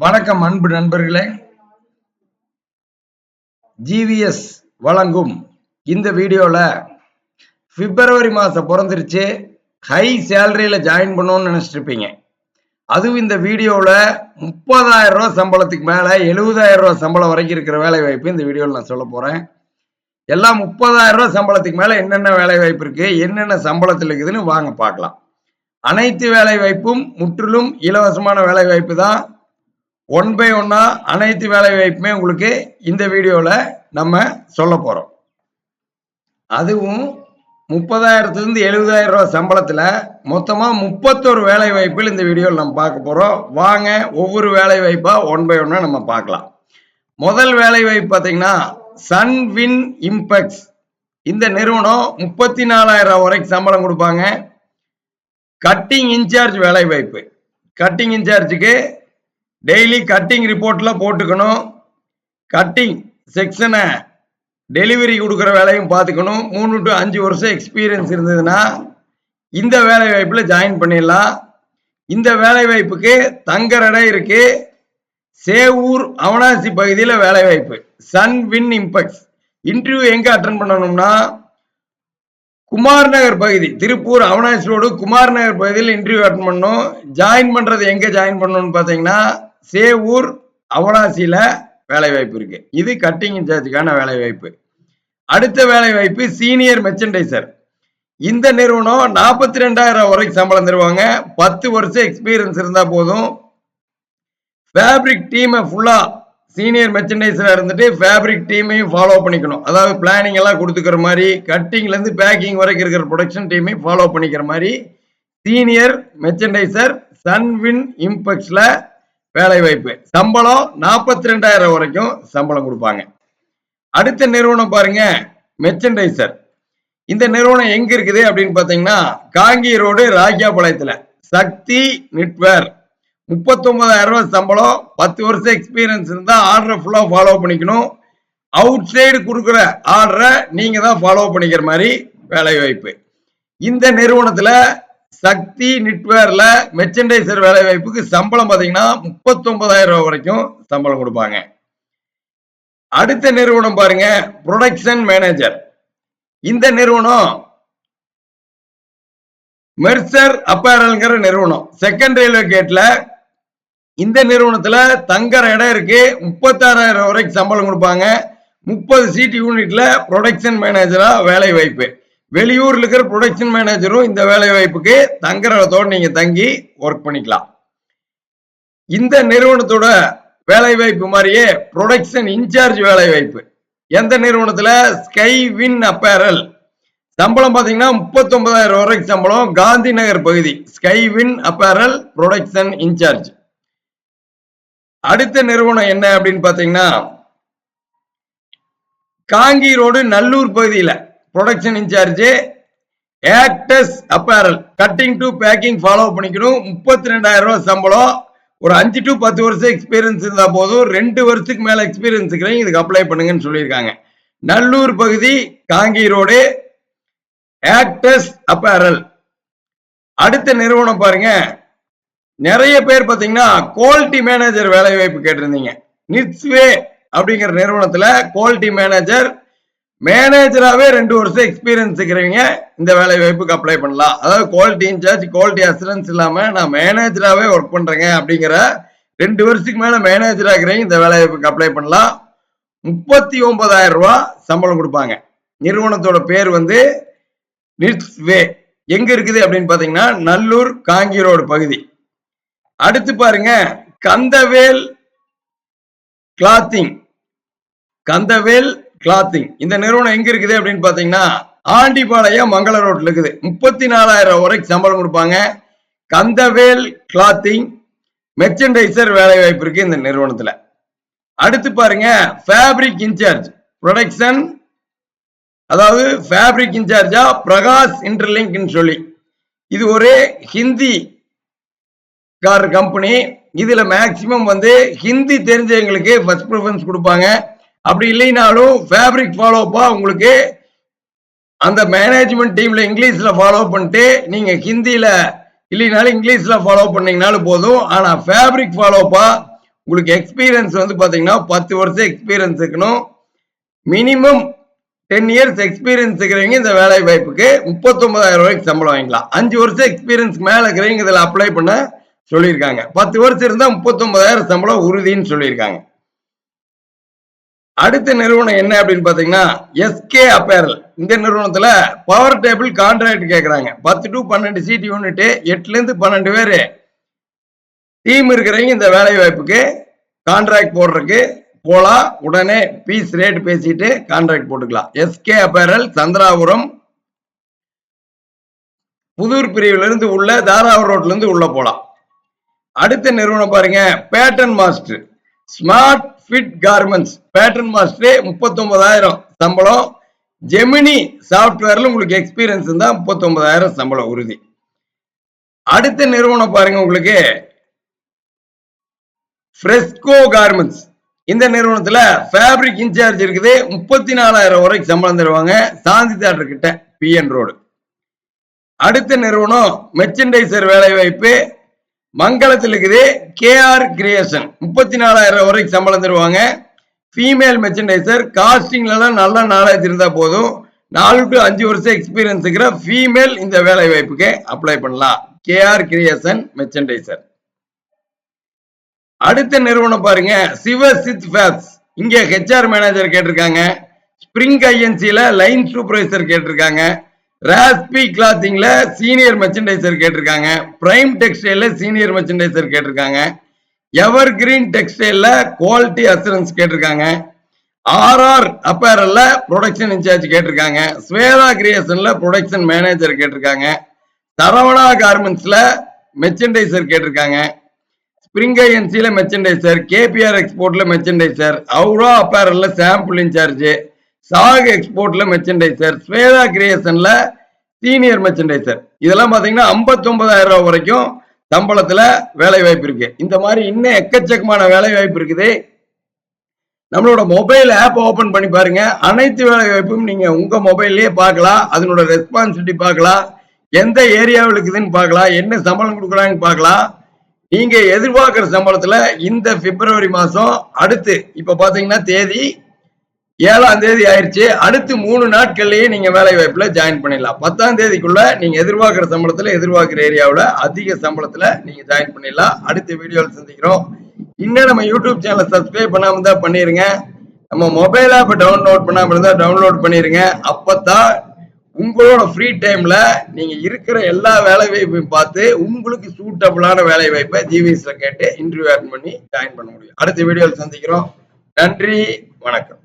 வணக்கம் அன்பு நண்பர்களே. ஜிவிஎஸ் வழங்கும் இந்த வீடியோவில் பிப்ரவரி மாதம் பிறந்துருச்சு. ஹை சேலரியில் ஜாயின் பண்ணணும்னு நினச்சிட்ருப்பீங்க அதுவும் இந்த வீடியோவில் முப்பதாயிரம் ரூபா சம்பளத்துக்கு மேலே எழுபதாயிரம் ரூபா சம்பளம் வரைக்கும் இருக்கிற வேலை வாய்ப்பு இந்த வீடியோவில் நான் சொல்ல போகிறேன் எல்லாம் முப்பதாயிரம் ரூபா சம்பளத்துக்கு மேலே என்னென்ன வேலை வாய்ப்பு இருக்குது என்னென்ன சம்பளத்தில் இருக்குதுன்னு வாங்க பார்க்கலாம். அனைத்து வேலை வாய்ப்பும் முற்றிலும் இலவசமான வேலை வாய்ப்பு தான். ஒன் பை ஒன்னா அனைத்து வேலை வாய்ப்புமே உங்களுக்கு இந்த வீடியோவில் நம்ம சொல்ல போகிறோம் அதுவும் முப்பதாயிரத்துலேருந்து எழுபதாயிரம் ரூபா சம்பளத்தில் மொத்தமாக முப்பத்தொரு வேலை வாய்ப்புகள் இந்த வீடியோவில் நம்ம பார்க்க போகிறோம் வாங்க ஒவ்வொரு வேலை வாய்ப்பாக ஒன் பை ஒன்னாக நம்ம பார்க்கலாம். முதல் வேலை வாய்ப்பு பார்த்தீங்கன்னா சன்வின் இம்பெக்ஸ் இந்த நிறுவனம் முப்பத்தி நாலாயிரம் வரைக்கும் சம்பளம் கொடுப்பாங்க. கட்டிங் இன்சார்ஜ் வேலை வாய்ப்பு. கட்டிங் இன்சார்ஜுக்கு டெய்லி கட்டிங் ரிப்போர்ட்லாம் போட்டுக்கணும். கட்டிங் செக்ஷனை டெலிவரி கொடுக்குற வேலையும் பார்த்துக்கணும். மூணு டு அஞ்சு வருஷம் எக்ஸ்பீரியன்ஸ் இருந்ததுன்னா இந்த வேலை வாய்ப்பில் ஜாயின் பண்ணிடலாம். இந்த வேலை வாய்ப்புக்கு தங்குற இடம் இருக்கு. சேவூர் அவனாசி பகுதியில் வேலை வாய்ப்பு. சன் வின் இம்பெக்ஸ் இன்டர்வியூ எங்கே அட்டன் பண்ணணும்னா குமார் நகர் பகுதி திருப்பூர் அவனாசி ரோடு குமார் நகர் பகுதியில் இன்டர்வியூ அட்டன் பண்ணணும். ஜாயின் பண்ணுறது எங்கே ஜாயின் பண்ணணும்னு பார்த்தீங்கன்னா சேவூர் அவனாசியில் வேலை வாய்ப்பு இருக்கு. இது கட்டிங் இன்சார்ஜுக்கான வேலை வாய்ப்பு அடுத்த வேலை வாய்ப்பு சீனியர் மெர்ச்சன்டைசர் இந்த நிறுவனம் நாற்பத்தி ரெண்டாயிரம் வரைக்கும் சம்பளம் தருவாங்க. பத்து வருஷம் எக்ஸ்பீரியன்ஸ் இருந்தா போதும். ஃபேப்ரிக் டீமை ஃபுல்லா சீனியர் மெர்ச்சன்டைசரா இருந்துட்டு ஃபேப்ரிக் டீமையும் ஃபாலோ பண்ணிக்கணும். அதாவது பிளானிங் எல்லாம் கொடுத்துக்கிற மாதிரி கட்டிங்லேருந்து பேக்கிங் வரைக்கும் இருக்கிற ப்ரொடக்ஷன் டீமையும் ஃபாலோ பண்ணிக்கிற மாதிரி சீனியர் மெர்ச்சன்டைசர் சன்வின் இம்பெக்ஸில் வேலை வாய்ப்பு. சம்பளம் நாற்பத்தி ரெண்டாயிரம் வரைக்கும் சம்பளம் கொடுப்பாங்க. அடுத்த நிறுவனம் பாருங்க மெர்ச்சன்டைசர் இந்த நிறுவனம் எங்க இருக்குது அப்படின்னு பாத்தீங்கன்னா காங்கி ரோடு ராஜாபாளையத்துல சக்தி நெட்வேர் முப்பத்தொன்பதாயிரம் ரூபாய் சம்பளம் பத்து வருஷம் எக்ஸ்பீரியன்ஸ் இருந்தா ஆர்டரை ஃபுல்லா ஃபாலோ பண்ணிக்கணும். அவுட் சைடு கொடுக்குற ஆர்டரை நீங்க தான் ஃபாலோ பண்ணிக்கிற மாதிரி வேலை வாய்ப்பு. இந்த நிறுவனத்துல சக்தி நிட்வேர்ல மெர்ச்சன்டைசர் வேலை வாய்ப்புக்கு சம்பளம் பார்த்தீங்கன்னா முப்பத்தொன்பதாயிரம் ரூபாய் வரைக்கும் சம்பளம் கொடுப்பாங்க. அடுத்த நிறுவனம் பாருங்க ப்ரொடக்ஷன் மேனேஜர் இந்த நிறுவனம் மெர்சர் அப்பேரல்ங்கிற நிறுவனம். செகண்ட் ரயில்வே கேட்ல இந்த நிறுவனத்துல தங்குற இடம் இருக்கு. முப்பத்தாறாயிரம் வரைக்கும் சம்பளம் கொடுப்பாங்க. முப்பது சீட் யூனிட்ல ப்ரொடக்ஷன் மேனேஜரா வேலை வாய்ப்பு வெளியூர்ல இருக்கிற ப்ரொடக்ஷன் மேனேஜரும் இந்த வேலை வாய்ப்புக்கு தங்குறதோடு நீங்க தங்கி ஒர்க் பண்ணிக்கலாம். இந்த நிறுவனத்தோட வேலை வாய்ப்பு மாதிரியே ப்ரொடக்ஷன் இன்சார்ஜ் வேலை வாய்ப்பு எந்த நிறுவனத்துல? ஸ்கை வின் அப்பேரல் சம்பளம் பாத்தீங்கன்னா முப்பத்தொன்பதாயிரம் வரைக்கும் சம்பளம். காந்தி நகர் பகுதி. Sky win apparel production incharge அடுத்த நிறுவனம் என்ன அப்படின்னு பாத்தீங்கன்னா காங்கி ரோடு நல்லூர் பகுதியில். Production incharge Actus apparel cutting to packing follow பண்ணிக்கணும். முப்பத்தி ரெண்டாயிரம் ரூபாய் சம்பளம். ஒரு அஞ்சு டு பத்து வருஷம் எக்ஸ்பீரியன்ஸ் இருந்தால் போதும். ரெண்டு வருஷத்துக்கு மேலே எக்ஸ்பீரியன்ஸ் இருக்கிறவங்க இதுக்கு அப்ளை பண்ணுங்கன்னு சொல்லியிருக்காங்க. நல்லூர் பகுதி காங்கி ரோடு ஆக்டஸ் அப்பேரல் அடுத்த நிறுவனம் பாருங்க. நிறைய பேர் பார்த்தீங்கன்னா குவாலிட்டி மேனேஜர் வேலை வாய்ப்பு கேட்டிருந்தீங்க நிட்ஸ்வே அப்படிங்கிற நிறுவனத்தில் குவாலிட்டி மேனேஜர் மேனேஜராகவே ரெண்டு வருஷம் எக்ஸ்பீரியன்ஸ் இருக்கிறவங்க இந்த வேலை வாய்ப்புக்கு அப்ளை பண்ணலாம். அதாவது குவாலிட்டி இன்சார்ஜ் குவாலிட்டி அசூரன்ஸ் இல்லாமல் நான் மேனேஜராகவே ஒர்க் பண்ணுறேங்க அப்படிங்கிற ரெண்டு வருஷத்துக்கு மேலே மேனேஜராக இருக்கிறவங்க இந்த வேலை வாய்ப்புக்கு அப்ளை பண்ணலாம். முப்பத்தி ஒன்பதாயிரம் ரூபா சம்பளம் கொடுப்பாங்க. நிறுவனத்தோட பேர் வந்து நிட்ஸ் வே எங்க இருக்குது அப்படின்னு பாத்தீங்கன்னா நல்லூர் காங்கி ரோடு பகுதி. அடுத்து பாருங்க கந்தவேல் கிளாத்திங் கந்தவேல் கிளாத்திங் இந்த நிறுவனம் எங்க இருக்குது அப்படின்னு பாத்தீங்கன்னா ஆண்டிபாளையம் மங்கள ரோட்ல இருக்குது. முப்பத்தி நாலாயிரம் வரைக்கும் சம்பளம் கொடுப்பாங்க. கந்தவேல் கிளாத்திங் மெர்ச்சன்டைசர் வேலை வாய்ப்பு இருக்கு இந்த நிறுவனத்துல. அடுத்து பாருங்க ஃபேப்ரிக் இன்சார்ஜ் ப்ரொடக்ஷன் அதாவது ஃபேப்ரிக் இன்சார்ஜா பிரகாஷ் இன்டர்லிங்க்னு சொல்லி. இது ஒரு ஹிந்தி கார் கம்பெனி இதுல மேக்சிமம் வந்து ஹிந்தி தெரிஞ்சவங்களுக்கு ஃபர்ஸ்ட் ப்ரிஃபரன்ஸ் கொடுப்பாங்க. அப்படி இல்லைனாலும் ஃபேப்ரிக் ஃபாலோப்பா உங்களுக்கு அந்த மேனேஜ்மெண்ட் டீம்ல இங்கிலீஷ்ல ஃபாலோ பண்ணிட்டு நீங்க ஹிந்தியில இல்லைனாலும் இங்கிலீஷ்ல ஃபாலோ பண்ணீங்கனாலும் போதும். ஆனா ஃபேப்ரிக் ஃபாலோப்பா உங்களுக்கு எக்ஸ்பீரியன்ஸ் வந்து பாத்தீங்கன்னா பத்து வருஷம் எக்ஸ்பீரியன்ஸ் இருக்கணும். மினிமம் டென் இயர்ஸ் எக்ஸ்பீரியன்ஸ் இருக்கிறவங்க இந்த வேலை வாய்ப்புக்கு முப்பத்தொன்பதாயிரம் ரூபாய்க்கு சம்பளம் வாங்கிக்கலாம். அஞ்சு வருஷம் எக்ஸ்பீரியன்ஸ் மேல இருக்கிறவங்க இதில் அப்ளை பண்ண சொல்லியிருக்காங்க. பத்து வருஷம் இருந்தால் முப்பத்தொன்பதாயிரம் சம்பளம் உறுதின்னு சொல்லியிருக்காங்க. அடுத்த நிறுவனம் என்ன அப்படின்னு பாத்தீங்கன்னா எஸ்கே அப்பேரல் இந்த நிறுவனத்துல பவர் டேபிள் கான்ட்ராக்ட் கேக்குறாங்க. பத்து டு பன்னெண்டு சீட் யூனிட் எட்டுல இருந்து பன்னெண்டு பேரு. டீம் இருக்கிறவங்க இந்த வேலை வாய்ப்புக்கு கான்ட்ராக்ட் போடுறதுக்கு போலாம். உடனே பீஸ் ரேட் பேசிட்டு கான்ட்ராக்ட் போட்டுக்கலாம். SK apparel Chandrapuram. புதூர் பிரிவுல இருந்து உள்ள தாராவூர் ரோட்ல இருந்து உள்ள போலாம். அடுத்த நிறுவனம் பாருங்க pattern master smart fit garments pattern master முப்பத்தொன்பதாயிரம் சம்பளம். ஜெமினி சாஃப்ட்வேர்ல உங்களுக்கு எக்ஸ்பீரியன்ஸ் இருந்தால் முப்பத்தொன்பதாயிரம் சம்பளம் உறுதி. அடுத்த நிறுவனம் பாருங்க உங்களுக்கு. ஃப்ரெஸ்கோ கார்மெண்ட்ஸ் இந்த நிறுவனத்துல ஃபேப்ரிக் இன்சார்ஜ் இருக்குது. முப்பத்தி நாலாயிரம் வரைக்கும் சம்பளம் தருவாங்க. சாந்தி தேட்டர் கிட்ட பிஎன் ரோடு அடுத்த நிறுவனம் மெர்ச்சன்டைசர் வேலை வாய்ப்பு மங்களத்தில் இருக்குது. கேஆர் கிரியேஷன் முப்பத்தி நாலாயிரம் வரைக்கும் சம்பளம் தருவாங்க. ஃபீமேல் மெர்ச்சன்டைசர் காஸ்டிங்லாம் நல்ல நாலேஜ் இருந்தால் போதும். நாலு டு அஞ்சு வருஷம் எக்ஸ்பீரியன்ஸ் இருக்கிற ஃபீமேல் இந்த வேலை வாய்ப்புக்கு அப்ளை பண்ணலாம். கேஆர் கிரியேஷன் மெர்ச்சன்டைசர் அடுத்த நிறுவனம் பாருங்க. சிவ சித் ஃபேப்ஸ் இங்கே ஹெச்ஆர் மேனேஜர் கேட்டிருக்காங்க. ஸ்பிரிங் ஐஎன்சியில் லைன் சூப்பர்வைசர் கேட்டிருக்காங்க. ராஸ்பி கிளாத்திங்ல சீனியர் மெர்ச்சன்டைசர் கேட்டிருக்காங்க. பிரைம் டெக்ஸ்டைல சீனியர் மெர்ச்சன்டைசர் கேட்டிருக்காங்க. எவர் கிரீன் டெக்ஸ்டைல குவாலிட்டி அசூரன்ஸ் கேட்டிருக்காங்க ஆர்ஆர் அப்பேரல்ல ப்ரொடக்ஷன் இன்சார்ஜ் கேட்டிருக்காங்க. ஸ்வேதா கிரியேஷன்ல ப்ரொடக்ஷன் மேனேஜர் கேட்டிருக்காங்க. சரவணா கார்மெண்ட்ஸ்ல மெர்ச்சன்டைசர் கேட்டிருக்காங்க. ஸ்பிரிங் ஐஎன்சில மெர்ச்சன்டைசர் கேபிஆர் எக்ஸ்போர்ட்ல மெர்ச்சன்டைசர் அவுரா அப்பேரல்ல சாம்பிள் இன்சார்ஜ் சாக் எக்ஸ்போர்ட்ல மெர்ச்சன்டைசர் ஸ்வேதா கிரியேஷன்ல சீனியர் மெர்ச்சன்டைசர் இதெல்லாம் பாத்தீங்கன்னா 59000 ரூபாய் வரைக்கும் சம்பளத்துல வேலை வாய்ப்பு இருக்கு. இந்த மாதிரி இன்னும் எக்கச்சக்கமான வேலை வாய்ப்பு இருக்குது. நம்மளோட மொபைல் ஆப் ஓபன் பண்ணி பாருங்க. அனைத்து வேலை வாய்ப்பும் நீங்க உங்க மொபைல்லயே பார்க்கலாம். அதனோட ரெஸ்பான்சிபிலிட்டி பார்க்கலாம். எந்த ஏரியாவில் இருக்குதுன்னு பார்க்கலாம். என்ன சம்பளம் கொடுக்குறாங்கன்னு பார்க்கலாம். நீங்க எதிர்பார்க்குற சம்பளத்துல இந்த பிப்ரவரி மாசம் அடுத்து இப்ப பாத்தீங்கன்னா தேதி ஏழாம் தேதி ஆயிடுச்சு அடுத்து மூணு நாட்கள்லயே நீங்க வேலை வாய்ப்புல ஜாயின் பண்ணிடலாம். பத்தாம் தேதிக்குள்ள நீங்க எதிர்பார்க்கிற சம்பளத்துல எதிர்பார்க்கிற ஏரியாவுல அதிக சம்பளத்துல நீங்க ஜாயின் பண்ணிடலாம். அடுத்த வீடியோவில் சந்திக்கிறோம். இன்னும் நம்ம யூடியூப் சேனலை சப்ஸ்கிரைப் பண்ணாம தான் பண்ணிருங்க. நம்ம மொபைல் ஆப் டவுன்லோட் பண்ணாம இருந்தா டவுன்லோட் பண்ணிருங்க. அப்பதான் உங்களோட ஃப்ரீ டைம்ல நீங்க இருக்கிற எல்லா வேலை வாய்ப்பையும் பார்த்து உங்களுக்கு சூட்டபிளான வேலை வாய்ப்பை ஜிவிஎஸ்ல கேட்டு இன்டர்வியூ அட்டன் பண்ணி ஜாயின் பண்ண முடியும். அடுத்த வீடியோவில் சந்திக்கிறோம். நன்றி. வணக்கம்.